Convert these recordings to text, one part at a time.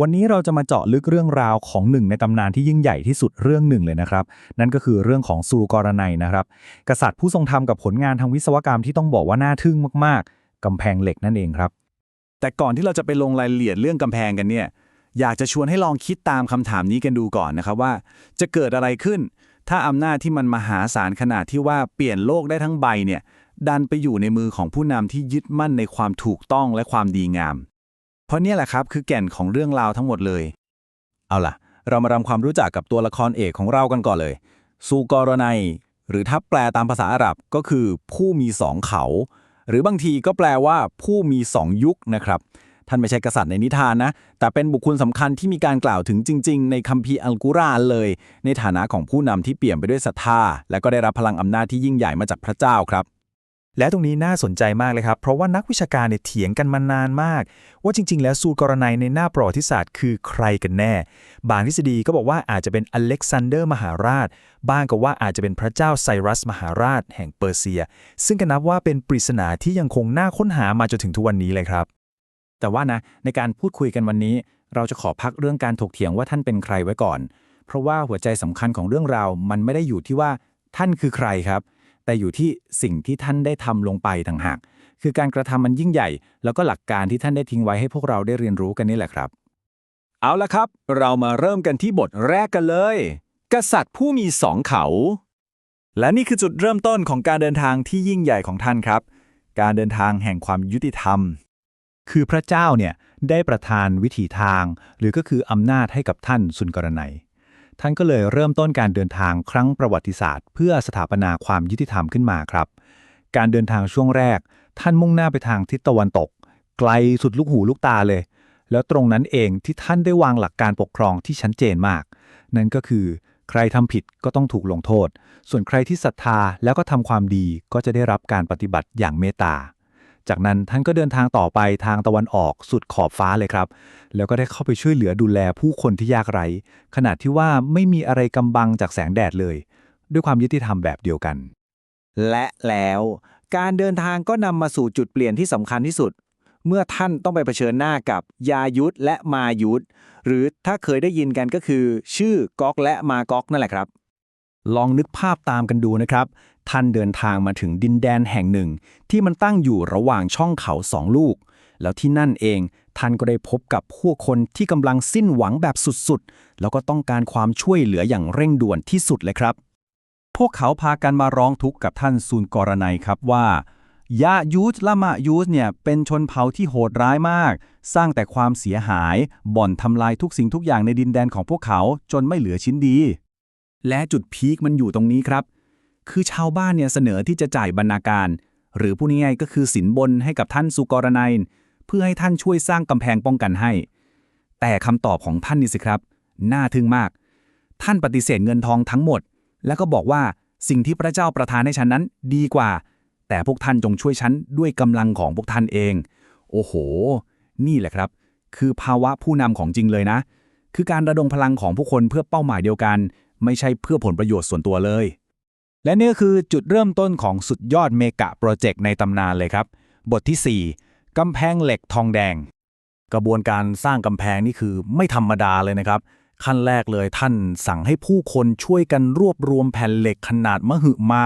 วันนี้เราจะมาเจาะลึกเรื่องราวของหนึ่งในตำนานที่ยิ่งใหญ่ที่สุดเรื่องหนึ่งเลยนะครับ นั่นก็คือเรื่องของสุรุกรนัยนะครับ กษัตริย์ผู้ทรงธรรมกับผลงานทางวิศวกรรมที่ต้องบอกว่าน่าทึ่งมากๆ กำแพงเหล็กนั่นเองครับ แต่ก่อนที่เราจะไปลงรายละเอียดเรื่องกำแพงกันเนี่ย อยากจะชวนให้ลองคิดตามคำถามนี้กันดูก่อนนะครับว่า จะเกิดอะไรขึ้น ถ้าอำนาจที่มันมหาศาลขนาดที่ว่าเปลี่ยนโลกได้ทั้งใบเนี่ยดันไปอยู่ในมือของผู้นำที่ยึดมั่นในความถูกต้องและความดีงาม ราะเนี่ยแหละครับคือแก่นของเรื่องราวทั้งหมดเลย เอาล่ะ เรามาทำความรู้จักกับตัวละครเอกของเรากันก่อนเลย ซูกรนัยหรือถ้าแปลตามภาษาอาหรับก็คือผู้มีสองเขา หรือบางทีก็แปลว่าผู้มีสองยุคนะครับ ท่านไม่ใช่กษัตริย์ในนิทานนะ แต่เป็นบุคคลสำคัญที่มีการกล่าวถึงจริง ๆ ในคัมภีร์อัลกุรอานเลย ในฐานะของผู้นำที่เปี่ยมไปด้วยศรัทธาและก็ได้รับพลังอำนาจที่ยิ่งใหญ่มาจากพระเจ้าครับ และตรงนี้น่าสนใจมากเลยครับ เพราะว่านักวิชาการเนี่ยเถียงกันมานานมาก ว่าจริง ๆ แล้วซูกรนัยในหน้าประวัติศาสตร์คือใครกันแน่ บางทฤษฎีก็บอกว่าอาจจะเป็นอเล็กซานเดอร์มหาราช บ้างก็ว่าอาจจะเป็นพระเจ้าไซรัสมหาราช แห่งเปอร์เซีย ซึ่งก็นับว่าเป็นปริศนาที่ยังคงน่าค้นหามาจนถึงทุกวันนี้เลยครับ แต่ว่านะในการพูดคุยกันวันนี้ เราจะขอพักเรื่องการถกเถียงว่าท่านเป็นใครไว้ก่อน เพราะว่าหัวใจสำคัญของเรื่องราวมันไม่ได้อยู่ที่ว่าท่านคือใครครับ แต่อยู่ที่สิ่งที่ท่านได้ทำลงไปต่างหาก คือการกระทำมันยิ่งใหญ่ แล้วก็หลักการที่ท่านได้ทิ้งไว้ให้พวกเราได้เรียนรู้กันนี่แหละครับ เอาละครับ เรามาเริ่มกันที่บทแรกกันเลย กษัตริย์ผู้มีสองเขา และนี่คือจุดเริ่มต้นของการเดินทางที่ยิ่งใหญ่ของท่านครับ การเดินทางแห่งความยุติธรรม คือพระเจ้าเนี่ยได้ประทานวิถีทาง หรือก็คืออำนาจให้กับท่านสุนกรนัย ท่านก็เลยเริ่มต้นการเดินทางครั้งประวัติศาสตร์ เพื่อสถาปนาความยุติธรรมขึ้นมาครับ การเดินทางช่วงแรก ท่านมุ่งหน้าไปทางทิศตะวันตก ไกลสุดลูกหูลูกตาเลย แล้วตรงนั้นเองที่ท่านได้วางหลักการปกครองที่ชัดเจนมาก นั่นก็คือ ใครทำผิดก็ต้องถูกลงโทษ ส่วนใครที่ศรัทธาแล้วก็ทำความดีก็จะได้รับการปฏิบัติอย่างเมตตา จากนั้นท่านก็เดินทางต่อไปทางตะวันออกสุดขอบฟ้าเลยครับ แล้วก็ได้เข้าไปช่วยเหลือดูแลผู้คนที่ยากไร้ขนาดที่ว่าไม่มีอะไรกำบังจากแสงแดดเลย ด้วยความยุติธรรมแบบเดียวกัน และแล้วการเดินทางก็นำมาสู่จุดเปลี่ยนที่สำคัญที่สุด เมื่อท่านต้องไปเผชิญหน้ากับยายุทธและมายุทธหรือถ้าเคยได้ยินกันก็คือ ชื่อก๊อกและมาก๊อกนั่นแหละครับ ลองนึกภาพตามกันดูนะครับ ท่านเดินทางมาถึงดินแดนแห่งหนึ่ง ที่มันตั้งอยู่ระหว่างช่องเขาสองลูก แล้วที่นั่นเอง ท่านก็ได้พบกับผู้คนที่กำลังสิ้นหวังแบบสุดๆ แล้วก็ต้องการความช่วยเหลืออย่างเร่งด่วนที่สุดเลยครับ พวกเขาพากันมาร้องทุกข์กับท่านซูนกรนัยครับว่ายะยูสและมะยูสเนี่ยเป็นชนเผ่าที่โหดร้ายมาก สร้างแต่ความเสียหาย บ่อนทำลายทุกสิ่งทุกอย่างในดินแดนของพวกเขาจนไม่เหลือชิ้นดี และจุดพีคมันอยู่ตรงนี้ครับ คือชาวบ้านเนี่ยเสนอที่จะจ่ายบรรณาการ หรือพูดง่ายๆก็คือสินบนให้กับท่านสุกรนัยเพื่อให้ท่านช่วยสร้างกำแพงป้องกันให้ แต่คำตอบของท่านนี่สิครับ น่าทึ่งมาก ท่านปฏิเสธเงินทองทั้งหมด แล้วก็บอกว่าสิ่งที่พระเจ้าประทานให้ฉันนั้นดีกว่า แต่พวกท่านจงช่วยฉันด้วยกำลังของพวกท่านเอง โอ้โห นี่แหละครับ คือภาวะผู้นำของจริงเลยนะ คือการระดมพลังของผู้คนเพื่อเป้าหมายเดียวกัน ไม่ใช่เพื่อผลประโยชน์ส่วนตัวเลย และนี่ก็คือจุดเริ่มต้นของสุดยอดเมกะโปรเจกต์ในตำนานเลยครับ บทที่ 4 กำแพงเหล็กทองแดง กระบวนการสร้างกำแพงนี่คือไม่ธรรมดาเลยนะครับ ขั้นแรกเลยท่านสั่งให้ผู้คนช่วยกันรวบรวมแผ่นเหล็กขนาดมหึมา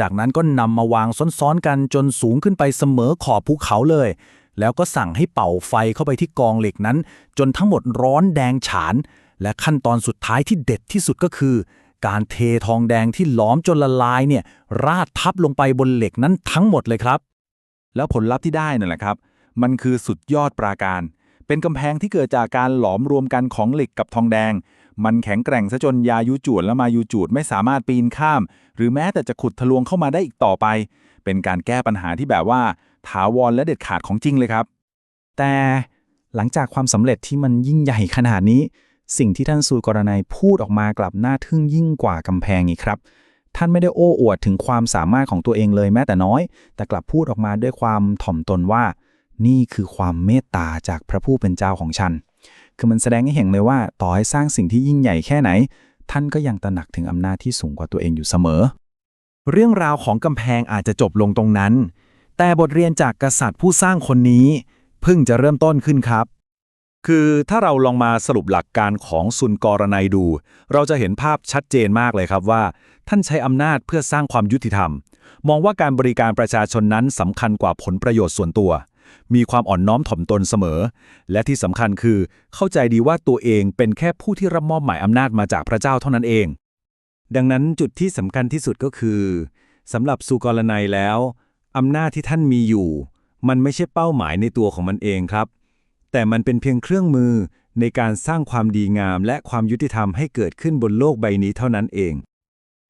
จากนั้นก็นำมาวางซ้อนๆกันจนสูงขึ้นไปเสมอขอบภูเขาเลย แล้วก็สั่งให้เป่าไฟเข้าไปที่กองเหล็กนั้น จนทั้งหมดร้อนแดงฉาน และขั้นตอนสุดท้ายที่เด็ดที่สุดก็คือ การเททองแดงที่หลอมจนละลายเนี่ยราดทับลงไปบนเหล็กนั้นทั้งหมดเลยครับ แล้วผลลัพธ์ที่ได้นั่นแหละครับ มันคือสุดยอดปราการ เป็นกำแพงที่เกิดจากการหลอมรวมกันของเหล็กกับทองแดง มันแข็งแกร่งซะจนยายุจูดและมายุจูดไม่สามารถปีนข้าม หรือแม้แต่จะขุดทะลวงเข้ามาได้อีกต่อไป เป็นการแก้ปัญหาที่แบบว่า ถาวรและเด็ดขาดของจริงเลยครับ แต่หลังจากความสำเร็จที่มันยิ่งใหญ่ขนาดนี้ สิ่งที่ท่านซูกรนัยพูดออกมากลับน่าทึ่งยิ่งกว่ากำแพงอีกครับ ท่านไม่ได้โอ้อวดถึงความสามารถของตัวเองเลยแม้แต่น้อย แต่กลับพูดออกมาด้วยความถ่อมตนว่า นี่คือความเมตตาจากพระผู้เป็นเจ้าของฉัน คือมันแสดงให้เห็นเลยว่า ต่อให้สร้างสิ่งที่ยิ่งใหญ่แค่ไหน ท่านก็ยังตระหนักถึงอำนาจที่สูงกว่าตัวเองอยู่เสมอ เรื่องราวของกำแพงอาจจะจบลงตรงนั้น แต่บทเรียนจากกษัตริย์ผู้สร้างคนนี้เพิ่งจะเริ่มต้นขึ้นครับ คือถ้าเราลองมาสรุปหลักการของซุนกรนัยดู เราจะเห็นภาพชัดเจนมากเลยครับว่า ท่านใช้อำนาจเพื่อสร้างความยุติธรรม มองว่าการบริการประชาชนนั้นสำคัญกว่าผลประโยชน์ส่วนตัว มีความอ่อนน้อมถ่อมตนเสมอ และที่สำคัญคือ เข้าใจดีว่าตัวเองเป็นแค่ผู้ที่รับมอบหมายอำนาจมาจากพระเจ้าเท่านั้นเอง ดังนั้นจุดที่สำคัญที่สุดก็คือสำหรับสุกรนัยแล้วอำนาจที่ท่านมีอยู่ มันไม่ใช่เป้าหมายในตัวของมันเองครับ แต่มันเป็นเพียงเครื่องมือในการสร้างความดีงามและความยุติธรรมให้เกิดขึ้นบนโลกใบนี้เท่านั้นเอง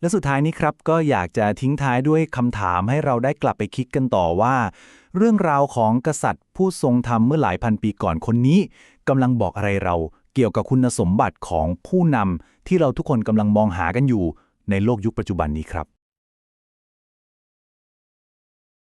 และสุดท้ายนี้ครับก็อยากจะทิ้งท้ายด้วยคำถามให้เราได้กลับไปคิดกันต่อว่า เรื่องราวของกษัตริย์ ผู้ทรงธรรมเมื่อหลายพันปีก่อนคนนี้กำลังบอกอะไรเราเกี่ยวกับคุณสมบัติของผู้นำที่เราทุกคนกำลังมองหากันอยู่ในโลกยุคปัจจุบันนี้ครับ